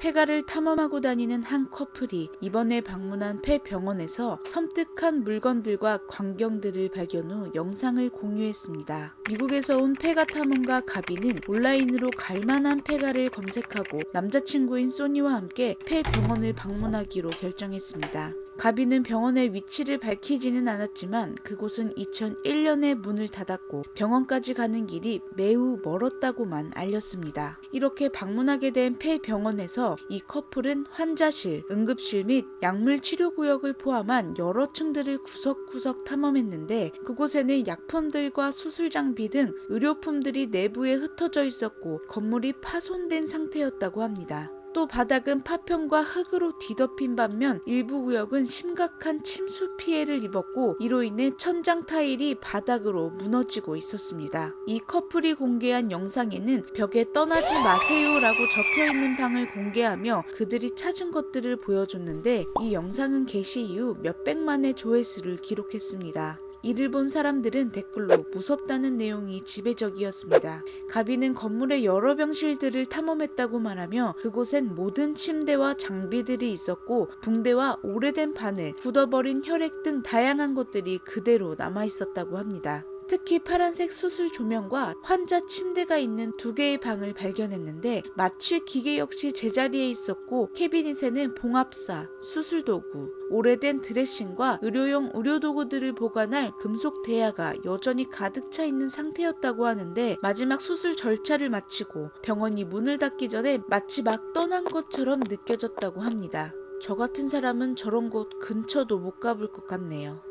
폐가를 탐험하고 다니는 한 커플이 이번에 방문한 폐 병원에서 섬뜩한 물건들과 광경들을 발견 후 영상을 공유했습니다. 미국에서 온 폐가 탐험가 가비는 온라인으로 갈만한 폐가를 검색하고 남자친구인 소니와 함께 폐 병원을 방문하기로 결정했습니다. 가비는 병원의 위치를 밝히지는 않았지만 그곳은 2001년에 문을 닫았고 병원까지 가는 길이 매우 멀었다고만 알렸습니다. 이렇게 방문하게 된 폐병원에서 이 커플은 환자실, 응급실 및 약물 치료 구역을 포함한 여러 층들을 구석구석 탐험했는데 그곳에는 약품들과 수술 장비 등 의료품들이 내부에 흩어져 있었고 건물이 파손된 상태였다고 합니다. 또 바닥은 파편과 흙으로 뒤덮인 반면 일부 구역은 심각한 침수 피해를 입었고 이로 인해 천장 타일이 바닥으로 무너지고 있었습니다. 이 커플이 공개한 영상에는 벽에 떠나지 마세요라고 적혀 있는 방을 공개하며 그들이 찾은 것들을 보여줬는데 이 영상은 게시 이후 몇백만의 조회수를 기록했습니다. 이를 본 사람들은 댓글로 무섭다는 내용이 지배적이었습니다. 가비는 건물의 여러 병실들을 탐험했다고 말하며 그곳엔 모든 침대와 장비들이 있었고 붕대와 오래된 바늘, 굳어버린 혈액 등 다양한 것들이 그대로 남아 있었다고 합니다. 특히 파란색 수술 조명과 환자 침대가 있는 두 개의 방을 발견했는데 마취 기계 역시 제자리에 있었고 캐비닛에는 봉합사, 수술 도구, 오래된 드레싱과 의료용 의료도구들을 보관할 금속 대야가 여전히 가득 차 있는 상태였다고 하는데 마지막 수술 절차를 마치고 병원이 문을 닫기 전에 마치 막 떠난 것처럼 느껴졌다고 합니다. 저 같은 사람은 저런 곳 근처도 못 가볼 것 같네요.